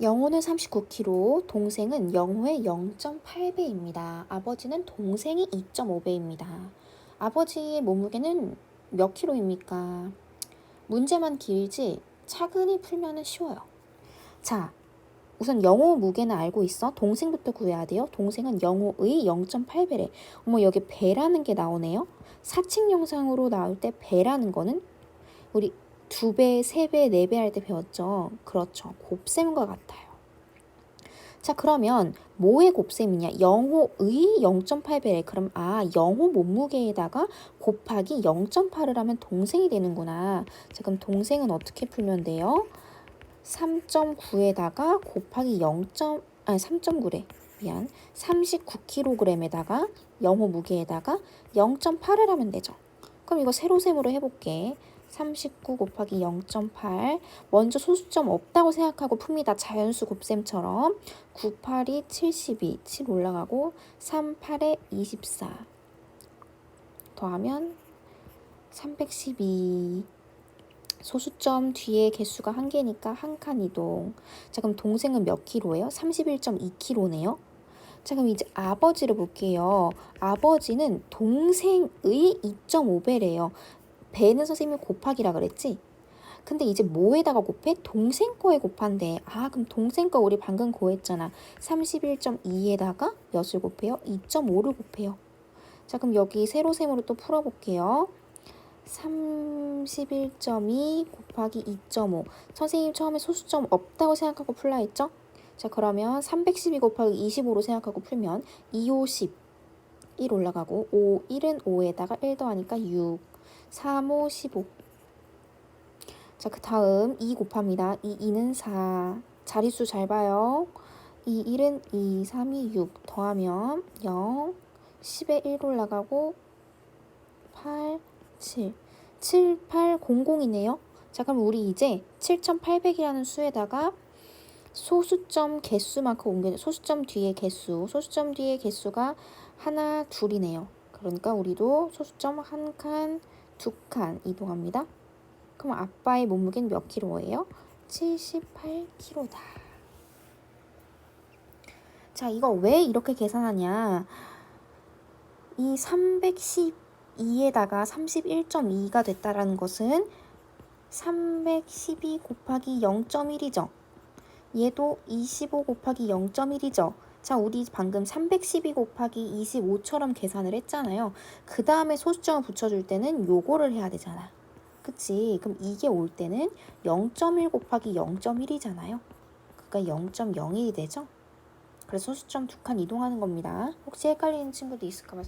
영호는 39kg, 동생은 영호의 0.8배입니다. 아버지는 동생이 2.5배입니다. 아버지의 몸무게는 몇 킬로입니까? 문제만 길지 차근히 풀면 쉬워요. 자, 우선 영호 무게는 알고 있어. 동생부터 구해야 돼요. 동생은 영호의 0.8배래. 어머, 여기 배라는 게 나오네요. 사칭 영상으로 나올 때 배라는 거는 우리 두 배, 세 배, 네 배 할 때 배웠죠. 그렇죠. 곱셈과 같아요. 자, 그러면 뭐의 곱셈이냐? 영호의 0.8배래. 그럼 아, 영호 몸무게에다가 곱하기 0.8을 하면 동생이 되는구나. 자, 그럼 동생은 어떻게 풀면 돼요? 3.9에다가 곱하기 0. 아니 3.9래. 미안. 39kg에다가 영호 무게에다가 0.8을 하면 되죠. 그럼 이거 세로셈으로 해볼게. 39 곱하기 0.8 먼저 소수점 없다고 생각하고 풉니다. 자연수 곱셈처럼 9, 8이 72, 7 올라가고 3, 8에 24 더하면 312 소수점 뒤에 개수가 한 개니까 한 칸 이동. 자, 그럼 동생은 몇 킬로예요? 31.2킬로네요. 자, 그럼 이제 아버지를 볼게요. 아버지는 동생의 2.5배래요. 배는 선생님이 곱하기라 그랬지? 근데 이제 뭐에다가 곱해? 동생 거에 곱한대. 아, 그럼 동생 거 우리 방금 구했잖아. 31.2에다가 몇을 곱해요? 2.5를 곱해요. 자, 그럼 여기 세로셈으로 또 풀어볼게요. 31.2 곱하기 2.5. 선생님 처음에 소수점 없다고 생각하고 풀라 했죠? 자, 그러면 312 곱하기 25로 생각하고 풀면 2, 5, 10. 1 올라가고 5, 1은 5에다가 1 더하니까 6. 3, 5, 15. 자, 그 다음 2 곱합니다. 2, 2는 4. 자릿수 잘 봐요. 2, 1은 2, 3이 6. 더하면 0. 10에 1 올라가고 8, 7. 7, 8, 00이네요. 자, 그럼 우리 이제 7,800이라는 수에다가 소수점 개수만큼 옮겨 소수점 뒤에 개수, 소수점 뒤에 개수가 하나, 둘이네요. 그러니까 우리도 소수점 한 칸, 두 칸 이동합니다. 그럼 아빠의 몸무게는 몇 킬로예요? 78킬로다. 자, 이거 왜 이렇게 계산하냐? 이 312에다가 31.2가 됐다라는 것은 312 곱하기 0.1이죠. 얘도 25 곱하기 0.1이죠. 자, 우리 방금 312 곱하기 25처럼 계산을 했잖아요. 그 다음에 소수점을 붙여줄 때는 요거를 해야 되잖아. 그치? 그럼 이게 올 때는 0.1 곱하기 0.1이잖아요. 그러니까 0.01이 되죠? 그래서 소수점 두 칸 이동하는 겁니다. 혹시 헷갈리는 친구도 있을까 봐.